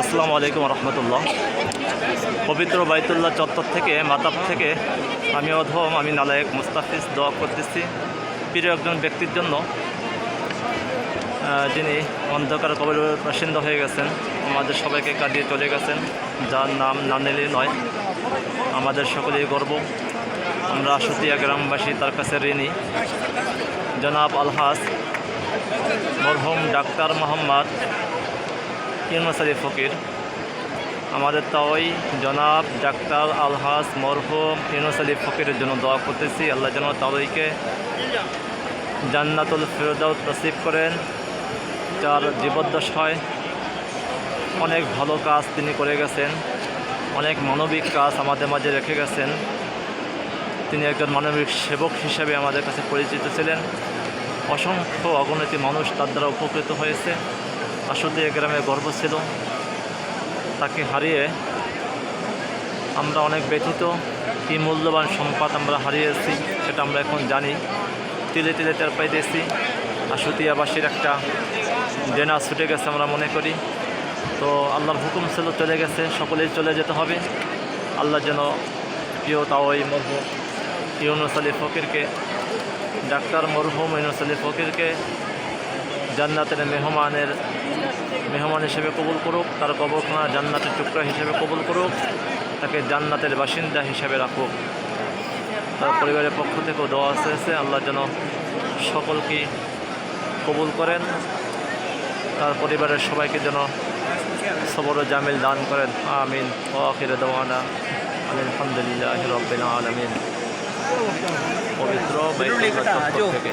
আসসালামু আলাইকুম রহমতুল্লাহ। পবিত্র বাইতুল্লাহ চত্বর থেকে, মাতাব থেকে আমি অধম, আমি নালায়েক মুস্তাফিজ দোয়া করতেছি। প্রিয় একজন ব্যক্তির জন্য যিনি অন্ধকার কবরের বাসিন্দা হয়ে গেছেন, আমাদের সবাইকে কাটিয়ে চলে গেছেন। যার নাম না নয়, আমাদের সকলেই গর্ব। আমরা সুতিয়া গ্রামবাসী, তার কাছে ঋণী। জনাব আলহাস মরহুম ডাক্তার মোহাম্মদ ইউনুস ফকির। আমাদের তাওই জনাব ডাক্তার আলহাস মরহুম ইউনুস আলী ফকিরের জন্য দোয়া করতেছি। আল্লাহ যেন তাওইকে জান্নাতুল ফেরদাউত নসিব করেন। যার জীবদ্দশায় অনেক ভালো কাজ তিনি করে গেছেন। অনেক মানবিক কাজ আমাদের মাঝে রেখে গেছেন। তিনি একজন মানবিক সেবক হিসেবে আমাদের কাছে পরিচিত ছিলেন। অসংখ্য অগণিত মানুষ তার দ্বারা উপকৃত হয়েছে। আসলে গ্রামে গর্ব ছিল। তাকে হারিয়ে আমরা অনেক ব্যথিত, কী মূল্যবান সম্পদ আমরা হারিয়েছি সেটা আমরা এখন জানি। তিলে তিলে টের পাইতেছি। আশুতিয়াবাসীর একটা ডেনা ছুটে গেছে আমরা মনে করি। তো আল্লাহর হুকুম ছিল চলে গেছে, সকলেই চলে যেতে হবে। আল্লাহ যেন প্রিয় তাওই মরহুম ইউনুস আলী ফকিরকে, ডাক্তার মরহুম ইউনুস আলী ফকিরকে জান্নাতের মেহমানের, মেহমান হিসেবে কবুল করুক, তার কবরখানা জান্নাতের টুকরা হিসেবে কবুল করুক, তাকে জান্নাতের বাসিন্দা হিসেবে রাখুক। তার পরিবারের পক্ষ থেকেও দোয়া এসেছে আল্লাহ যেন সকলকে কবুল করেন। তার পরিবারের সবাইকে যেন সবর জামিল দান করেন। আমিন। ও আখির দেওয়ানা আলহামদুলিল্লাহ রবিন আলমিন। পবিত্র থেকে।